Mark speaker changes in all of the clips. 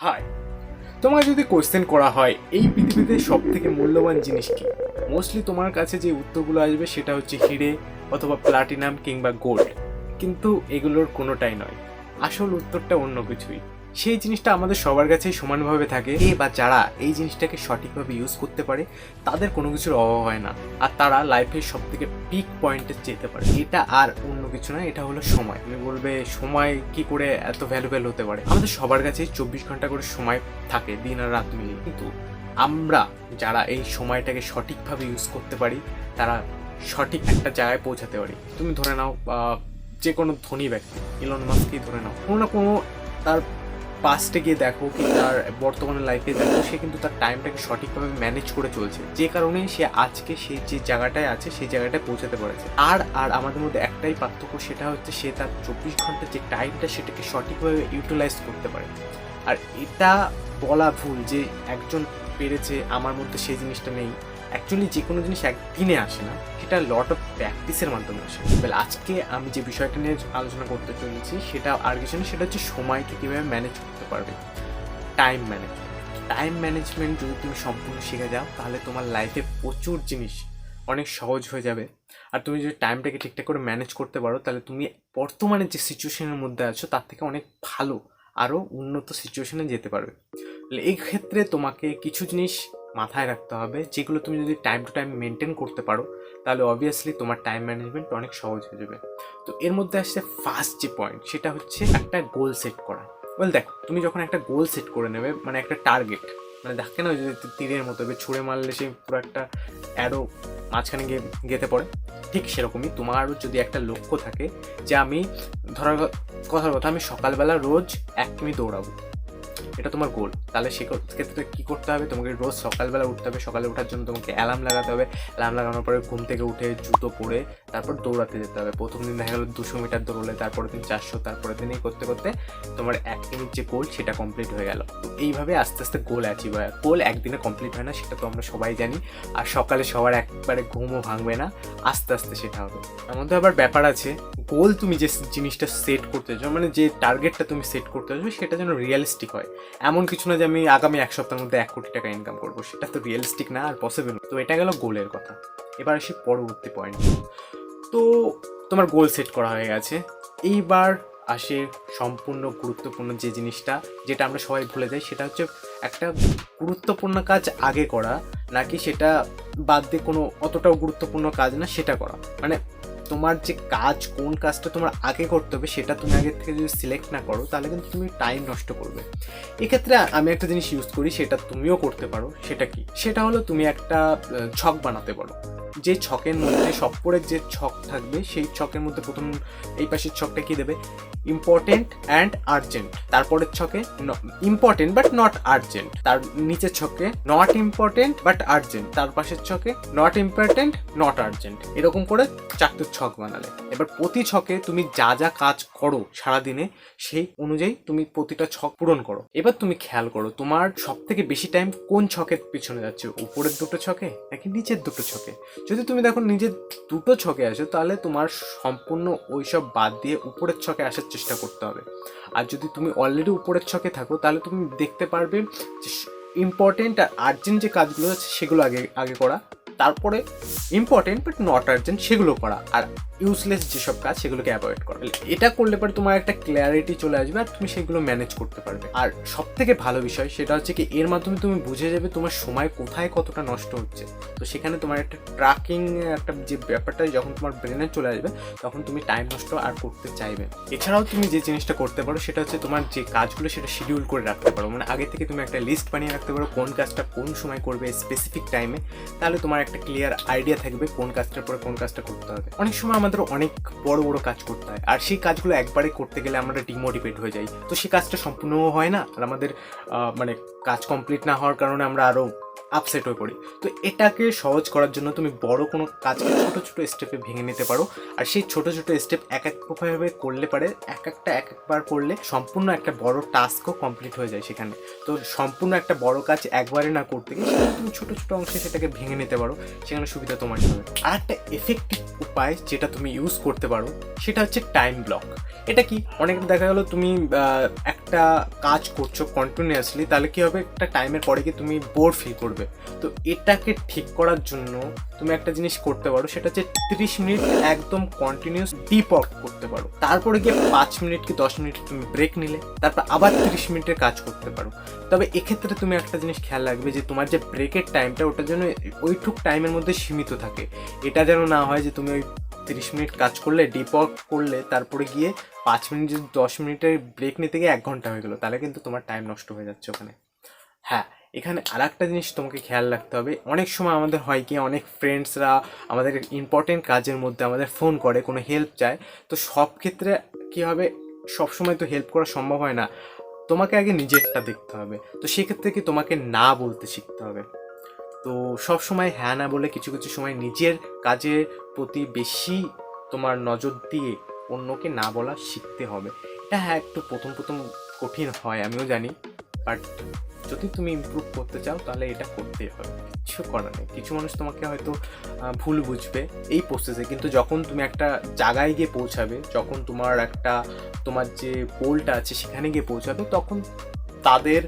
Speaker 1: High তোমার যদি question করা হয়, এই পৃথিবীতে সব থেকে মূল্যবান জিনিস কি? মোস্টলি তোমার কাছে যে উত্তরগুলো আসবে সেটা হচ্ছে হিরে অথবা প্লাটিনাম কিংবা গোল্ড কিন্তু এগুলোর কোনোটাই নয়। আসল উত্তরটা অন্য কিছুই। সেই জিনিসটা আমাদের সবার কাছেই সমানভাবে থাকে। এ বা যারা এই জিনিসটাকে সঠিকভাবে ইউজ করতে পারে, তাদের কোনো কিছুর অভাব হয় না। আর তারা লাইফের সব থেকে পিক পয়েন্টে যেতে পারে। এটা আর অন্য কিছু না এটা হলো সময়। তুমি বলবে, সময় কি করে এত ভ্যালুয়েবল হতে পারে? আমাদের সবার কাছে চব্বিশ ঘণ্টা করে সময় থাকে, দিন আর রাত মিলিয়ে। কিন্তু আমরা যারা এই সময়টাকে সঠিকভাবে ইউজ করতে পারি, তারা সঠিক একটা জায়গায় পৌঁছাতে পারি। তুমি ধরে নাও যে কোনো ধনী ব্যক্তি ইলন মাস্ককেই ধরে নাও। কোনো না কোনো তার পাস্টে গিয়ে দেখো কি তার বর্তমানে লাইফে দেখো, সে কিন্তু তার টাইমটাকে সঠিকভাবে ম্যানেজ করে চলছে। যে কারণে সে আজকে সে যে জায়গাটায় আছে সেই জায়গাটায় পৌঁছাতে পেরেছে। আর আর আমাদের মধ্যে একটাই পার্থক্য সেটা হচ্ছে সে তার চব্বিশ ঘণ্টার যে টাইমটা সেটাকে সঠিকভাবে ইউটিলাইজ করতে পারে। আর এটা বলা ভুল যে একজন পেরেছে, আমার মধ্যে সেই জিনিসটা নেই। অ্যাকচুয়ালি যে কোনো জিনিস একদিনে আসে না, সেটা লট অফ প্র্যাকটিসের মাধ্যমে আসে। এবার আজকে আমি যে বিষয়টা নিয়ে আলোচনা করতে চলেছি, সেটা আর কিছু না, সেটা হচ্ছে সময়কে কীভাবে ম্যানেজ করতে পারবে। টাইম ম্যানেজমেন্ট টাইম ম্যানেজমেন্ট যদি তুমি সম্পূর্ণ শিখে যাও, তাহলে তোমার লাইফে প্রচুর জিনিস অনেক সহজ হয়ে যাবে। আর তুমি যদি টাইমটাকে ঠিকঠাক করে ম্যানেজ করতে পারো, তাহলে তুমি বর্তমানে যে সিচুয়েশনের মধ্যে আছো, তার থেকে অনেক ভালো আরও উন্নত সিচুয়েশনে যেতে পারবে। এই ক্ষেত্রে তোমাকে কিছু জিনিস মাথায় রাখতে হবে, যেগুলো তুমি যদি টাইম টু টাইম মেনটেন করতে পারো, তাহলে অবভিয়াসলি তোমার টাইম ম্যানেজমেন্ট অনেক সহজ হয়ে যাবে। তো এর মধ্যে আসছে ফার্স্ট যে পয়েন্ট সেটা হচ্ছে একটা গোল সেট করা। ওয়েল দেখো, তুমি যখন একটা গোল সেট করে নেবে মানে একটা টার্গেট মানে দেখে না ওই যে তীরের মতো এবার ছুঁড়ে মারলে সেই পুরো একটা অ্যারো মাঝখানে গিয়ে গেতে পড়ে? ঠিক সেরকমই তোমারও যদি একটা লক্ষ্য থাকে যে আমি, ধরার কথার কথা, আমি সকালবেলা রোজ এক কিমি দৌড়াবো। এটা তোমার গোল তাহলে সে ক্ষেত্রে কী করতে হবে? তোমাকে রোজ সকালবেলা উঠতে হবে। সকালে ওঠার জন্য তোমাকে অ্যালার্ম লাগাতে হবে। অ্যালার্ম লাগানোর পরে ঘুম থেকে উঠে জুতো পরে তারপর দৌড়াতে যেতে হবে। প্রথম দিন দেখা গেলো দুশো মিটার দৌড়লে তারপরের দিন চারশো, তারপরের দিন এই করতে করতে তোমার এক মিনিট যে গোল সেটা কমপ্লিট হয়ে গেল। তো এইভাবে আস্তে আস্তে গোল অ্যাচিভ হয়। গোল একদিনে কমপ্লিট হয় না, সেটা তো আমরা সবাই জানি। আর সকালে সবার একবারে ঘুমও ভাঙবে না। আস্তে আস্তে সেটা হবে। তার মধ্যে আবার ব্যাপার আছে গোল তুমি যে জিনিসটা সেট করতে চাও মানে যে টার্গেটটা তুমি সেট করতে চাও, সেটা যেন রিয়েলিস্টিক হয়। এমন কিছু না যে আমি আগামী এক সপ্তাহের মধ্যে এক কোটি টাকা ইনকাম করব, সেটা তো রিয়েলিস্টিক না আর পসিবল তো এটা গেল গোলের কথা। এবার আসি পরবর্তী পয়েন্ট তো তোমার গোল সেট করা হয়ে গেছে। এইবার আসে সম্পূর্ণ গুরুত্বপূর্ণ যে জিনিসটা, যেটা আমরা সবাই ভুলে যাই, সেটা হচ্ছে একটা গুরুত্বপূর্ণ কাজ আগে করা, নাকি সেটা বাদ দিয়ে কোনো অতটাও গুরুত্বপূর্ণ কাজ না, সেটা করা। মানে তোমার যে কাজ, কোন কাজটা তোমার আগে করতে হবে সেটা তুমি আগের থেকে যদি সিলেক্ট না করো, তাহলে কিন্তু তুমি টাইম নষ্ট করবে। এক্ষেত্রে আমি একটা জিনিস ইউজ করি, সেটা তুমিও করতে পারো। সেটা কি? সেটা হলো তুমি একটা ছক বানাতে পারো। যে ছকের মধ্যে সপ্পরের যে ছক থাকবে, সেই ছকের মধ্যে প্রথম এই পাশের ছকটা কি দেবে? ইম্পর্টেন্ট অ্যান্ড আর্জেন্ট তারপরের ছকে ইম্পর্টেন্ট বাট নট আর্জেন্ট তার নিচের ছকে নট ইম্পর্টেন্ট বাট আর্জেন্ট তার পাশের ছকে নট ইম্পর্টেন্ট নট আর্জেন্ট এরকম করে চারটে ছক বানালে। এবার প্রতি ছকে তুমি যা যা কাজ করো সারাদিনে, সেই অনুযায়ী তুমি প্রতিটা ছক পূরণ করো। এবার তুমি খেয়াল করো, তোমার সব থেকে বেশি টাইম কোন ছকের পিছনে যাচ্ছে? উপরের দুটো ছকে নাকি নিচের দুটো ছকে? যদি তুমি দেখো নিজের দুটো ছকে আসো, তাহলে তোমার সম্পূর্ণ ওইসব বাদ দিয়ে উপরের ছকে আসার করতে হবে। আর যদি তুমি অলরেডি উপরের ছকে থাকো, তাহলে তুমি দেখতে পারবে ইম্পর্টেন্ট আর আর্জেন্ট যে কাজগুলো আছে, সেগুলো আগে আগে করা। তারপরে ইম্পর্টেন্ট বাট নট আর্জেন্ট সেগুলো করা আর ইউজলেস যেসব কাজ সেগুলোকে অ্যাভয়েড করা। এটা করলে পরে তোমার একটা ক্ল্যারিটি চলে আসবে আর তুমি সেগুলো ম্যানেজ করতে পারবে। আর সব থেকে ভালো বিষয় সেটা হচ্ছে কি, এর মাধ্যমে তুমি বুঝে যাবে তোমার সময় কোথায় কতটা নষ্ট হচ্ছে। তো সেখানে তোমার একটা ট্র্যাকিং একটা যে ব্যাপারটা যখন তোমার ব্রেনে চলে আসবে, তখন তুমি টাইম নষ্ট আর করতে চাইবে। এছাড়াও তুমি যে জিনিসটা করতে পারো সেটা হচ্ছে তোমার যে কাজগুলো সেটা শিডিউল করে রাখতে পারো। মানে আগে থেকে তুমি একটা লিস্ট বানিয়ে রাখতে পারো কোন কাজটা কোন সময় করবে স্পেসিফিক টাইমে তাহলে তোমার একটা ক্লিয়ার আইডিয়া থাকবে কোন কাজটার পরে কোন কাজটা করতে হবে। অনেক সময় আমাদের অনেক বড় বড় কাজ করতে হয়। আর সেই কাজগুলো একবারে করতে গেলে আমরা ডিমোটিভেট হয়ে যাই। তো সেই কাজটা সম্পূর্ণও হয় না। আর আমাদের মানে কাজ কমপ্লিট না হওয়ার কারণে আমরা আরও আপসেট হয়ে পড়ি। তো এটাকে সহজ করার জন্য তুমি বড় কোনো কাজকে ছোটো ছোটো স্টেপে ভেঙে নিতে পারো। আর সেই ছোট ছোট স্টেপ এক একভাবে করলে পারে, এক একটা এক একবার করলে সম্পূর্ণ একটা বড় টাস্কও কমপ্লিট হয়ে যায় সেখানে। তো সম্পূর্ণ একটা বড় কাজ একবারে না করতে গিয়ে তুমি ছোটো ছোটো অংশে সেটাকে ভেঙে নিতে পারো। সেখানে সুবিধা তোমার হবে আর একটা এফেক্টিভ উপায় যেটা তুমি ইউজ করতে পারো, সেটা হচ্ছে টাইম ব্লক এটা কি? অনেক দেখা গেলো তুমি একটা কাজ করছ কন্টিনিউয়াসলি তাহলে কি হবে? একটা টাইমের পরে গিয়ে তুমি বোর ফিল করবে। তো এটাকে ঠিক করার জন্য তুমি একটা জিনিস করতে পারো, সেটা হচ্ছে তিরিশ মিনিট একদম কন্টিনিউস ডিপ ওয়ার্ক করতে পারো। তারপরে গিয়ে পাঁচ মিনিট কি দশ মিনিট তুমি ব্রেক নিলে, তারপর আবার তিরিশ মিনিটের কাজ করতে পারো। তবে এক্ষেত্রে তুমি একটা জিনিস খেয়াল রাখবে যে তোমার যে ব্রেকের টাইমটা ওটা যেন ওইটুক টাইমের মধ্যে সীমিত থাকে। এটা যেন না হয় যে তুমি ওই তিরিশ মিনিট কাজ করলে ডিপ ওয়ার্ক করলে, তারপরে গিয়ে পাঁচ মিনিট যদি দশ মিনিটের ব্রেক নিতে গিয়ে এক ঘণ্টা হয়ে গেলো, তাহলে কিন্তু তোমার টাইম নষ্ট হয়ে যাচ্ছে ওখানে। হ্যাঁ এখানে আর একটা জিনিস তোমাকে খেয়াল রাখতে হবে। অনেক সময় আমাদের হয় কি, অনেক ফ্রেন্ডসরা আমাদের ইম্পর্টেন্ট কাজের মধ্যে আমাদের ফোন করে, কোনো হেল্প চায়। তো সব ক্ষেত্রে কী হবে, সব সময় তো হেল্প করা সম্ভব হয় না। তোমাকে আগে নিজেরটা দেখতে হবে। তো সেক্ষেত্রে কি তোমাকে না বলতে শিখতে হবে? তো সব সময় হ্যাঁ না বলে কিছু কিছু সময় নিজের কাজের প্রতি বেশি তোমার নজর দিয়ে অন্যকে না বলা শিখতে হবে। এটা হ্যাঁ একটু প্রথম প্রথম কঠিন হয়, আমিও জানি। বাট যদি তুমি ইমপ্রুভ করতে চাও, তাহলে এটা করতেই হবে। কিছু করার নেই। কিছু মানুষ তোমাকে হয়তো ভুল বুঝবে এই প্রসেসে কিন্তু যখন তুমি একটা জায়গায় গিয়ে পৌঁছাবে, যখন তোমার একটা, তোমার যে গোলটা আছে সেখানে গিয়ে পৌঁছাবে, তখন তাদের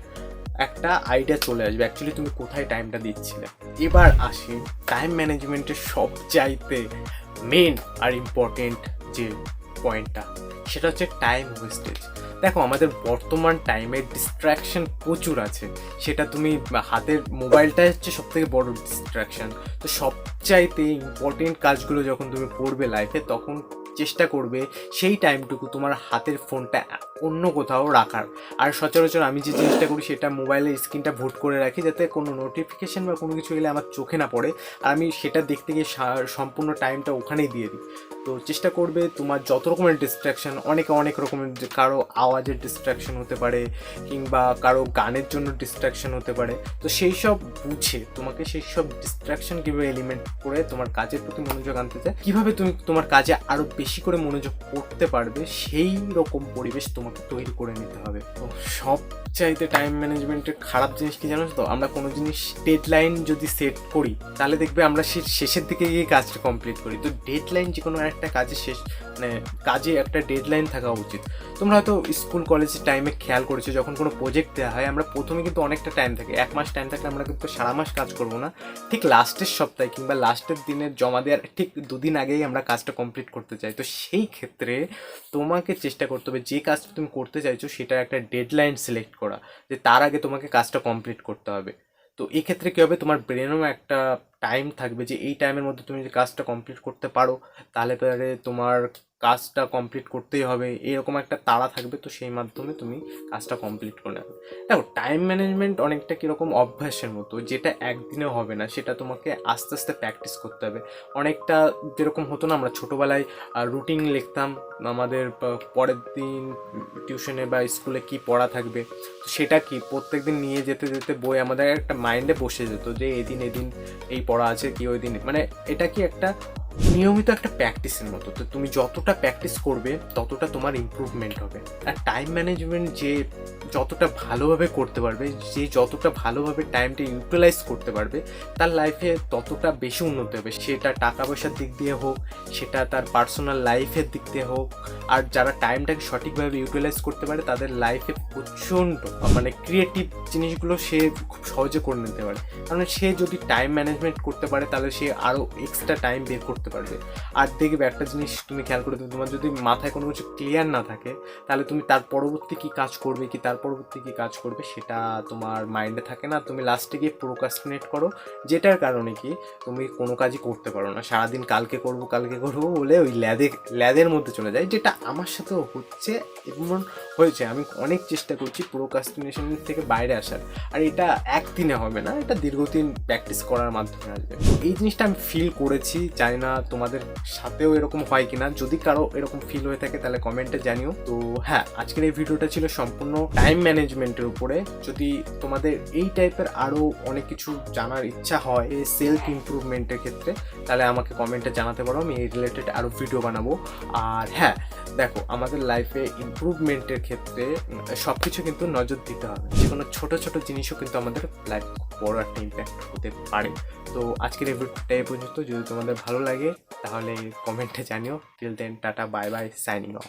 Speaker 1: একটা আইডিয়া চলে আসবে। অ্যাকচুয়ালি তুমি কোথায় টাইমটা দিচ্ছিলে? এবার আসি টাইম ম্যানেজমেন্টের সব চাইতে মেন আর ইম্পর্টেন্ট যে পয়েন্টটা সেটা হচ্ছে টাইম ওয়েস্টেজ দেখো, আমাদের বর্তমান টাইমে ডিস্ট্র্যাকশন প্রচুর আছে। সেটা তুমি হাতের মোবাইলটাই হচ্ছে সব থেকে বড় ডিস্ট্র্যাকশন তো সবচাইতে ইম্পর্টেন্ট কাজগুলো যখন তুমি পড়বে লাইফে তখন চেষ্টা করবে সেই টাইমটুকু তোমার হাতের ফোনটা অন্য কোথাও রাখার। আর সচরাচর আমি যে জিনিসটা করি সেটা মোবাইলের স্ক্রিনটা ভোট করে রাখি যাতে কোনো নোটিফিকেশান বা কোনো কিছু এলে আমার চোখে না পড়ে। আর আমি সেটা দেখতে গিয়ে সম্পূর্ণ টাইমটা ওখানেই দিয়ে দিই। তো চেষ্টা করবে তোমার যত রকমের ডিস্ট্র্যাকশন অনেকে অনেক রকমের কারও আওয়াজের ডিস্ট্র্যাকশন হতে পারে কিংবা কারও গানের জন্য ডিস্ট্র্যাকশন হতে পারে। তো সেই সব বুঝে তোমাকে সেই সব ডিস্ট্র্যাকশন কীভাবে এলিমেন্ট করে তোমার কাজের প্রতি মনোযোগ আনতে চায়, কীভাবে তুমি তোমার কাজে আরও বেশি করে মনোযোগ করতে পারবে সেই রকম পরিবেশ তোমাকে তৈরি করে নিতে হবে। তো সব চাইতে টাইম ম্যানেজমেন্টের খারাপ জিনিস কি জানো তো? আমরা কোনো জিনিস ডেডলাইন যদি সেট করি, তাহলে দেখবে আমরা সে শেষের দিকে গিয়ে কাজটা কমপ্লিট করি। তো ডেডলাইন যে কোনো একটা কাজে শেষ মানে কাজে একটা ডেডলাইন থাকা উচিত। তোমরা হয়তো স্কুল কলেজের টাইমে খেয়াল করেছ, যখন কোনো প্রজেক্ট দেওয়া হয়, আমরা প্রথমে কিন্তু অনেকটা টাইম থাকে। এক মাস টাইম থাকলে আমরা কিন্তু সারা মাস কাজ করব না। ঠিক লাস্টের সপ্তাহে কিংবা লাস্টের দিনের জমা দেওয়ার ঠিক দুদিন আগেই আমরা কাজটা কমপ্লিট করতে চাই। তো সেই ক্ষেত্রে তোমাকে চেষ্টা করতে হবে, যে কাজটা তুমি করতে চাইছো সেটা একটা ডেডলাইন সিলেক্ট করা যে তার আগে তোমাকে কাজটা কমপ্লিট করতে হবে। তো এক্ষেত্রে ক্ষেত্রে কী হবে? তোমার ব্রেনও একটা টাইম থাকবে যে এই টাইমের মধ্যে তুমি যদি কাজটা কমপ্লিট করতে পারো, তাহলে পরে তোমার কাজটা কমপ্লিট করতেই হবে। এরকম একটা তাড়া থাকবে, তো সেই মাধ্যমে তুমি কাজটা কমপ্লিট করে নেবে। দেখো টাইম ম্যানেজমেন্ট অনেকটা কীরকম অভ্যাসের মতো, যেটা একদিনে হবে না, সেটা তোমাকে আস্তে আস্তে প্র্যাকটিস করতে হবে। অনেকটা যেরকম হতো না, আমরা ছোটোবেলায় রুটিন লিখতাম, আমাদের পরের দিন টিউশনে বা স্কুলে কি পড়া থাকবে সেটা কি? প্রত্যেক দিন নিয়ে যেতে যেতে বই আমাদের একটা মাইন্ডে বসে যেত যে এদিন এদিন, এই পড়া আছে কি ওই দিন মানে এটা কি একটা নিয়মিত একটা প্র্যাকটিসের মতো। তো তুমি যতটা প্র্যাকটিস করবে, ততটা তোমার ইমপ্রুভমেন্ট হবে। আর টাইম ম্যানেজমেন্ট যে যতটা ভালোভাবে করতে পারবে, যে যতটা ভালোভাবে টাইমটা ইউটিলাইজ করতে পারবে, তার লাইফে ততটা বেশি উন্নতি হবে। সেটা টাকা পয়সার দিক দিয়ে হোক, সেটা তার পার্সোনাল লাইফের দিক দিয়ে হোক, আর যারা টাইমটাকে সঠিকভাবে ইউটিলাইজ করতে পারে, তাদের লাইফে প্রচণ্ড মানে ক্রিয়েটিভ জিনিসগুলো সে খুব সহজে করে নিতে পারে। কারণ সে যদি টাইম ম্যানেজমেন্ট করতে পারে, তাহলে সে আরও এক্সট্রা টাইম বের করতে পারবে। আর দেখবে একটা জিনিস তুমি খেয়াল করে দেখবে, তোমার যদি মাথায় কোনো কিছু ক্লিয়ার না থাকে তাহলে তুমি তার পরবর্তী কী কাজ করবে কি তার পরবর্তী কী কাজ করবে সেটা তোমার মাইন্ডে থাকে না। তুমি লাস্টে গিয়ে প্রোকাস্টিনেট করো। যেটার কারণে কি তুমি কোনো কাজই করতে পারো না। সারাদিন কালকে করব কালকে করব বলে ওই ল্যাদে ল্যাদের মধ্যে চলে যায়। যেটা আমার সাথেও হচ্ছে এমন হয়েছে। আমি অনেক চেষ্টা করছি প্রোকাস্টিনেশন থেকে বাইরে আসার। আর এটা একদিনে হবে না এটা দীর্ঘদিন প্র্যাকটিস করার মাধ্যমে আসবে। এই জিনিসটা আমি ফিল করেছি জানি না তোমাদের সাথেও এরকম হয় কিনা, যদি কারও এরকম ফিল হয়ে থাকে তাহলে কমেন্টে জানিও। তো হ্যাঁ আজকের এই ভিডিওটা ছিল সম্পূর্ণ টাইম ম্যানেজমেন্টের উপরে। যদি তোমাদের এই টাইপের আরও অনেক কিছু জানার ইচ্ছা হয়, এই সেলফ ইমপ্রুভমেন্টের ক্ষেত্রে, তাহলে আমাকে কমেন্টে জানাতে পারো, আমি এই রিলেটেড আরও ভিডিও বানাবো। আর হ্যাঁ দেখো, আমাদের লাইফে ইমপ্রুভমেন্টের ক্ষেত্রে সব কিছু কিন্তু নজর দিতে হবে। যে কোনো ছোটো ছোটো জিনিসও কিন্তু আমাদের লাইফ বড় একটা ইম্প্যাক্ট হতে পারে। তো আজকের এই ভিডিওটা এই পর্যন্ত। যদি তোমাদের ভালো লাগে তাহলে কমেন্টে জানিও। Till then tata bye bye signing off